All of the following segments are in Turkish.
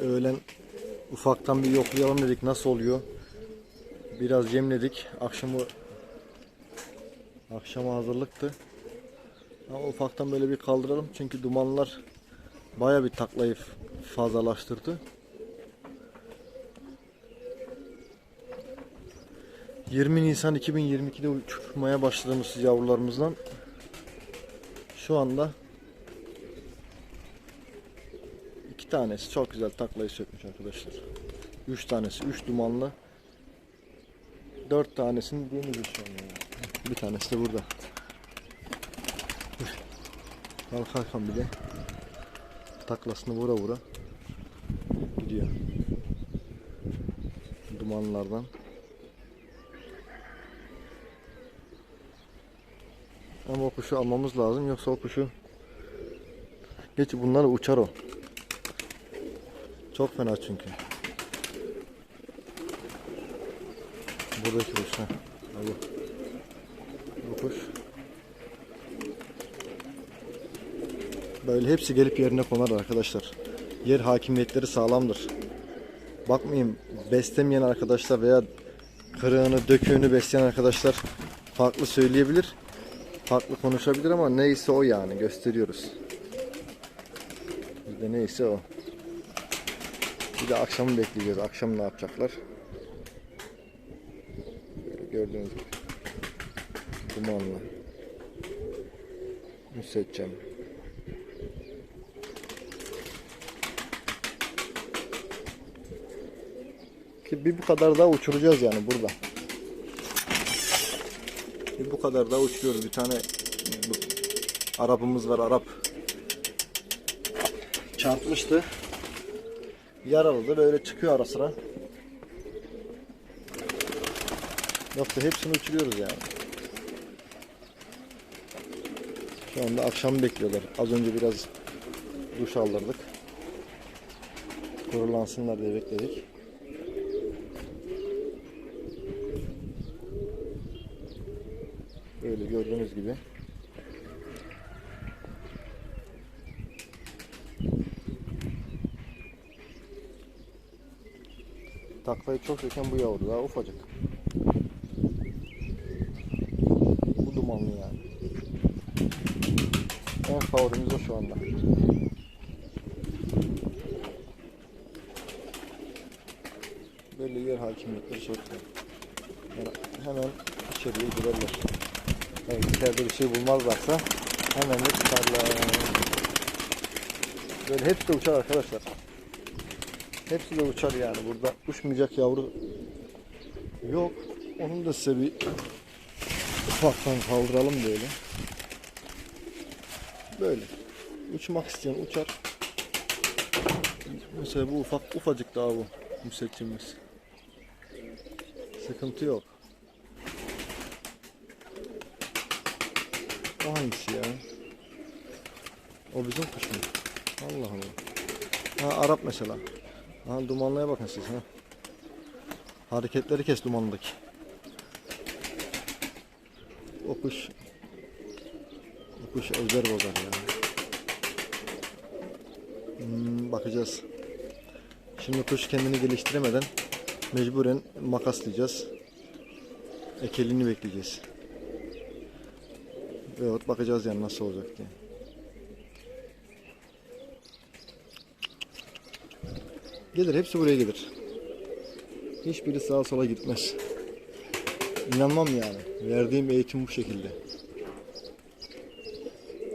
öğlen ufaktan bir yoklayalım dedik nasıl oluyor. Biraz yemledik. Akşamı akşama hazırlıktı. Ama ufaktan böyle bir kaldıralım çünkü dumanlar baya bir taklayı fazlalaştırdı. 20 Nisan 2022'de uçurmaya başladığımız yavrularımızdan şu anda iki tanesi çok güzel taklayı sökmüş arkadaşlar. Üç tanesi, üç dumanlı. Dört tanesini şu an yani. Bir tanesi de burada. Kalkarken bile taklasını vura vura gidiyor. Dumanlardan. Ama o kuşu almamız lazım yoksa o kuşu Geç bunları uçar o. Çok fena çünkü. Buradaki kuş ha. Bu kuş. Böyle hepsi gelip yerine konar arkadaşlar. Yer hakimiyetleri sağlamdır. Bakmayın beslemeyen arkadaşlar veya kırığını döküğünü besleyen arkadaşlar farklı söyleyebilir. Farklı konuşabilir ama neyse o yani gösteriyoruz. Bizde neyse o. Bir de akşamı bekleyeceğiz. Akşam ne yapacaklar? Böyle gördüğünüz gibi. Dumanlı. Müseccem. Ki bir bu kadar daha uçuracağız yani burada. Bir bu kadar daha uçuyoruz. Bir tane Arap'ımız var Arap. Çarpmıştı. Yaralı da böyle çıkıyor ara sıra. Yoksa hepsini uçuruyoruz yani. Şu anda akşam bekliyorlar. Az önce biraz duş aldırdık. Kurulansınlar diye bekledik. Böyle gördüğünüz gibi. Taklayı çok çeken bu yavru daha ufacık. Bu dumanlı yani. En favorimiz o şu anda. Böyle yer hakimiyetleri çok güzel. Yani hemen içeriye girerler. Yani içeride bir şey bulmazlarsa hemen de çıkarlar. Böyle hepsi de uçar arkadaşlar. Hepsi de uçar yani burada uçmayacak yavru yok. Onun da size bir ufaktan kaldıralım böyle. Böyle. Uçmak isteyen uçar. Mesela bu ufak ufacık daha bu müseccimiz. Sıkıntı yok. O hangisi ya? O bizim kuş mu? Allah Allah. Ha Arap mesela. Ha dumanlıya bakın siz ha. Hareketleri kes dumanlıdaki. O kuş o kuş özel bozar ya. Hmm, bakacağız. Şimdi kuş kendini geliştiremeden mecburen makaslayacağız. Ekelini bekleyeceğiz. Evet bakacağız yani nasıl olacak diye. Gelir hepsi buraya gelir. Hiçbiri sağa sola gitmez. İnanmam yani. Verdiğim eğitim bu şekilde.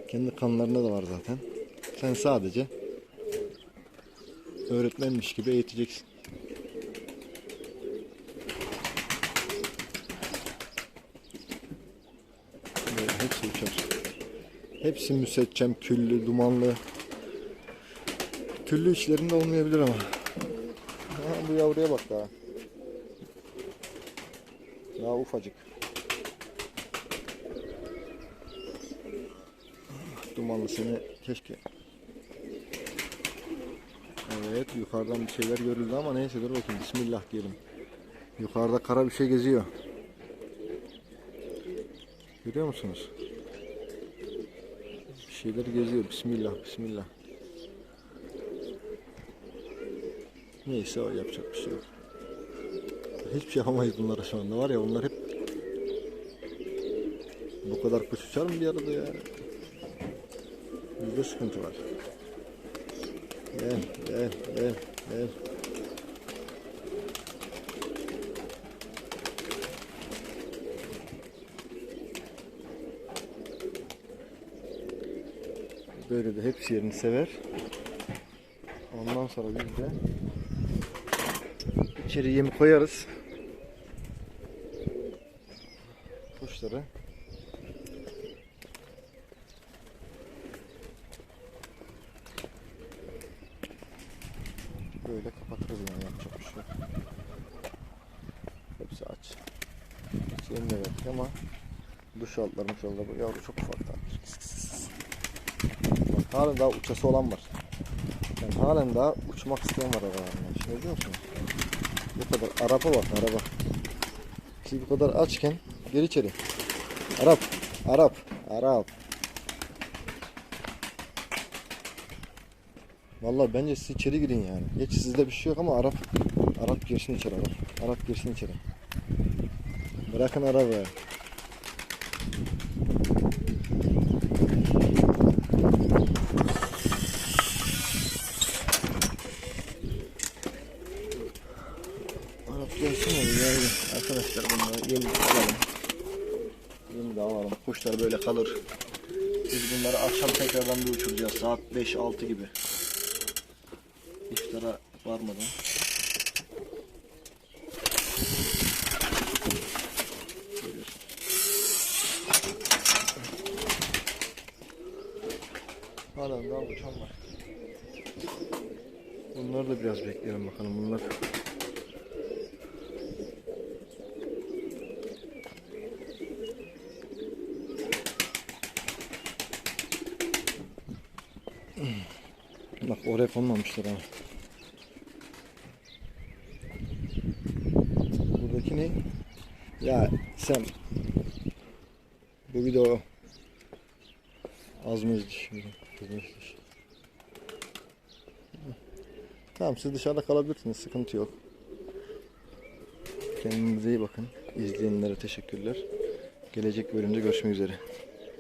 Kendi kanlarında da var zaten. Sen sadece öğretmenmiş gibi eğiteceksin. Böyle hepsi uçar. Hepsi müseccem, küllü, dumanlı. Küllü içlerinde olmayabilir ama. Ha, bu yavruya bak daha. Daha ufacık. Dumanlı seni keşke. Evet yukarıdan bir şeyler görüldü ama neyse dur bakayım Bismillah diyelim. Yukarıda kara bir şey geziyor. Görüyor musunuz? Bir şeyler geziyor. Bismillah, bismillah. Neyse o yapacak bir şey yok. Hiçbir şey yapamayız bunlara şu anda var ya onlar hep bu kadar kuş uçar mı bir arada ya? Bizde sıkıntı var. Gel gel gel gel. Böyle de hepsi yerini sever. Ondan sonra biz de içeri yemi koyarız. Kuşları böyle kapatırız yani yapacak bir şey. Hepsi aç. Hepsi yemine verdik ama duş aldılar duş aldılar. Bu yavru çok ufak halen daha uçası olan var. Yani halen daha uçmak isteyen var aralarında. Şey biliyor musun? Bu kadar araba bak araba. Siz bu kadar açken gir içeri. Arap, Arap, Arap. Vallahi bence siz içeri girin yani. Geç sizde bir şey yok ama Arap, Arap girsin içeri Arap. Arap girsin içeri. Bırakın arabaya. Kuşlar böyle kalır. Biz bunları akşam tekrardan bir uçuracağız. Saat 5-6 gibi. İftara varmadan. Halen daha uçan var. Bunları da biraz bekleyelim bakalım bunlar. Bak oraya konmamışlar ha. Buradaki ne? Ya sen bu video az mı izlemiş? Tamam siz dışarıda kalabilirsiniz sıkıntı yok. Kendinize iyi bakın. İzleyenlere teşekkürler. Gelecek bölümde görüşmek üzere.